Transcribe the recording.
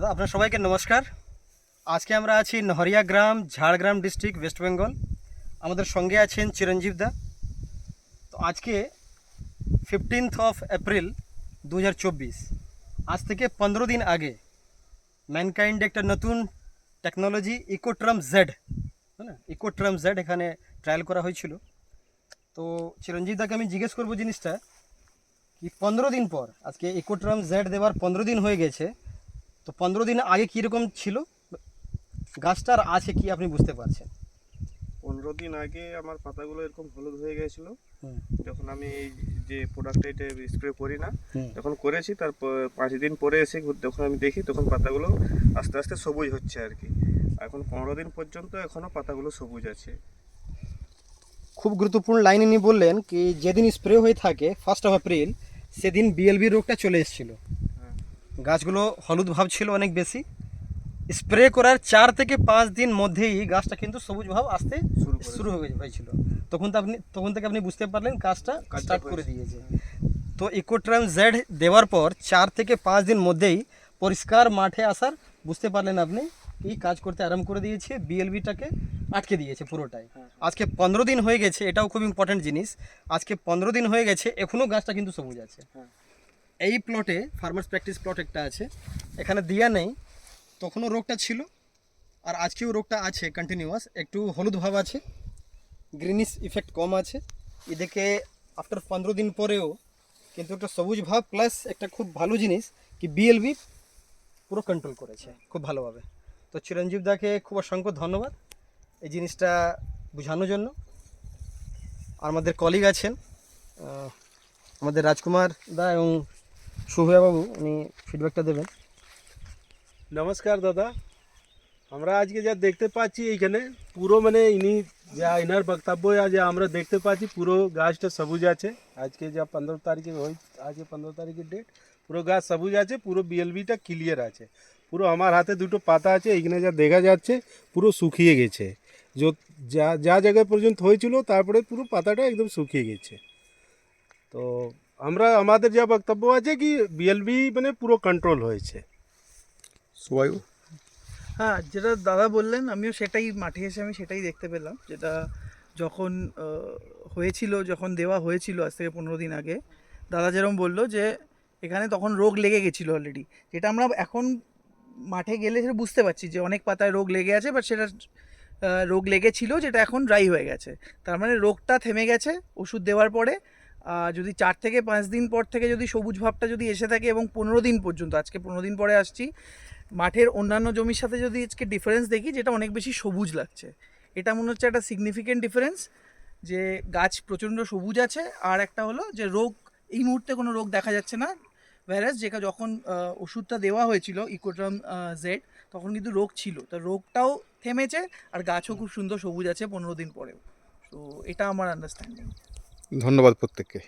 দাদা, আপনার সবাইকে নমস্কার। আজকে আমরা আছি নহরিয়া গ্রাম, ঝাড়গ্রাম ডিস্ট্রিক্ট, ওয়েস্ট বেঙ্গল। আমাদের সঙ্গে আছেন চিরঞ্জীব দা। তো আজকে ফিফটিন্থ অফ এপ্রিল দু হাজার চব্বিশ। আজ থেকে পনেরো দিন আগে ম্যানকাইন্ড একটা নতুন টেকনোলজি ইকোট্রাম জেড না? ইকোট্রাম জেড এখানে ট্রায়াল করা হয়েছিল। তো চিরঞ্জীব দাকে আমি জিজ্ঞেস করব জিনিসটা, কি পনেরো দিন পর, আজকে ইকোট্রাম জেড দেওয়ার পনেরো দিন হয়ে গেছে তো পনেরো দিন আগে কীরকম ছিল? গাছটার আছে কি আপনি বুঝতে পারছেন? পনেরো দিন আগে আমার পাতাগুলো এরকম হলুদ হয়ে গেছিল। যখন আমি এই যে প্রোডাক্টটা এটা স্প্রে করি না। যখন করেছি তার প- পাঁচ দিন পরে এসে যখন আমি দেখি তখন পাতাগুলো আস্তে আস্তে সবুজ হচ্ছে আর কি। এখন পনেরো দিন পর্যন্ত এখনও পাতাগুলো সবুজ আছে। খুব গুরুত্বপূর্ণ লাইন ইনি বললেন কি যেদিন স্প্রে হয়ে থাকে ফার্স্ট অফ এপ্রিল সেদিন বিএলবি রোগটা চলে এসেছিল। গাছগুলো হলুদ ভাব ছিল অনেক বেশি। স্প্রে করার চার থেকে পাঁচ দিন মধ্যেই গাছটা কিন্তু সবুজ ভাব আসতে শুরু শুরু হয়ে হয়েছিল। তখন তো আপনি তখন থেকে আপনি বুঝতে পারলেন কাজটা স্টার্ট করে দিয়েছে। তো ইকোট্রাম জেড দেওয়ার পর চার থেকে পাঁচ দিন মধ্যেই পরিষ্কার মাঠে আসার বুঝতে পারলেন আপনি এই কাজ করতে আরম্ভ করে দিয়েছে বিএলবিটাকে আটকে দিয়েছে পুরোটাই। হ্যাঁ। আজকে পনেরো দিন হয়ে গেছে এটাও খুব ইম্পর্টেন্ট জিনিস। আজকে পনেরো দিন হয়ে গেছে এখনও গাছটা কিন্তু সবুজ আছে। হ্যাঁ। এই প্লটে ফার্মার্স প্র্যাকটিস প্লট একটা আছে। এখানে দিয়া নেই, তখনও রোগটা ছিল, আর আজকেও রোগটা আছে কন্টিনিউয়াস একটু হলুদ ভাব আছে গ্রিনিশ ইফেক্ট কম আছে। এদিকে আফটার পনেরো দিন পরেও কিন্তু একটা সবুজ ভাব প্লাস একটা খুব ভালো জিনিস কি বিএলবি পুরো কন্ট্রোল করেছে, খুব ভালোভাবে। তো চিরঞ্জীব দাকে খুব অসংখ্য ধন্যবাদ এই জিনিসটা বোঝানোর জন্য। আর আমাদের কলিগ আছেন আমাদের রাজকুমার দা এবং বাবু উনি ফিডব্যাকটা দেবেন। নমস্কার, দাদা। আমরা আজকে যা দেখতে পাচ্ছি এইখানে, পুরো মানে ইনি যা ইনার বক্তব্য যা আমরা দেখতে পাচ্ছি, পুরো গাছটা সবুজ আছে। আজকে যা পনেরো তারিখে হই আজকে পনেরো তারিখের ডেট পুরো গাছ সবুজ আছে, পুরো বিএলবিটা ক্লিয়ার আছে। পুরো আমার হাতে দুটো পাতা আছে, এইখানে যা দেখা যাচ্ছে, পুরো শুকিয়ে গেছে। যো- যা যা জায়গায় পর্যন্ত হয়েছিল, তারপরে পুরো পাতাটা একদম শুকিয়ে গেছে। তো আমরা আমাদের যা বক্তব্য আছে কি বিএলবি মানে পুরো কন্ট্রোল হয়েছে। সবাই হ্যাঁ যেটা দাদা বললেন আমিও সেটাই মাঠে এসে আমি সেটাই দেখতে পেলাম যেটা যখন হয়েছিল যখন দেওয়া হয়েছিল আজ থেকে পনেরো দিন আগে দাদা যেরকম বলল যে এখানে তখন রোগ লেগে গেছিল অলরেডি যেটা আমরা এখন মাঠে গেলে সেটা বুঝতে পারছি যে অনেক পাতায় রোগ লেগে আছে বাট সেটা রোগ লেগেছিল যেটা এখন ড্রাই হয়ে গেছে। তার মানে রোগটা থেমে গেছে ওষুধ দেওয়ার পরে যদি চার থেকে পাঁচ দিন পর থেকে যদি সবুজ ভাবটা যদি এসে থাকে এবং পনেরো দিন পর্যন্ত, আজকে পনেরো দিন পরে আসছি, মাঠের অন্যান্য জমির সাথে যদি আজকে ডিফারেন্স দেখি, যেটা অনেক বেশি সবুজ লাগছে। এটা মনে হচ্ছে একটা সিগনিফিকেন্ট ডিফারেন্স যে গাছ প্রচণ্ড সবুজ আছে, আর একটা হলো যে রোগ, এই মুহূর্তে কোনো রোগ দেখা যাচ্ছে না। ভ্যারাস যেটা যখন ওষুধটা দেওয়া হয়েছিল ইকোট্রাম জেড তখন কিন্তু রোগ ছিল। তা রোগটাও থেমেছে, আর গাছও খুব সুন্দর সবুজ আছে পনেরো দিন পরেও। তো এটা আমার আন্ডারস্ট্যান্ডিং ধন্যবাদ প্রত্যেককে।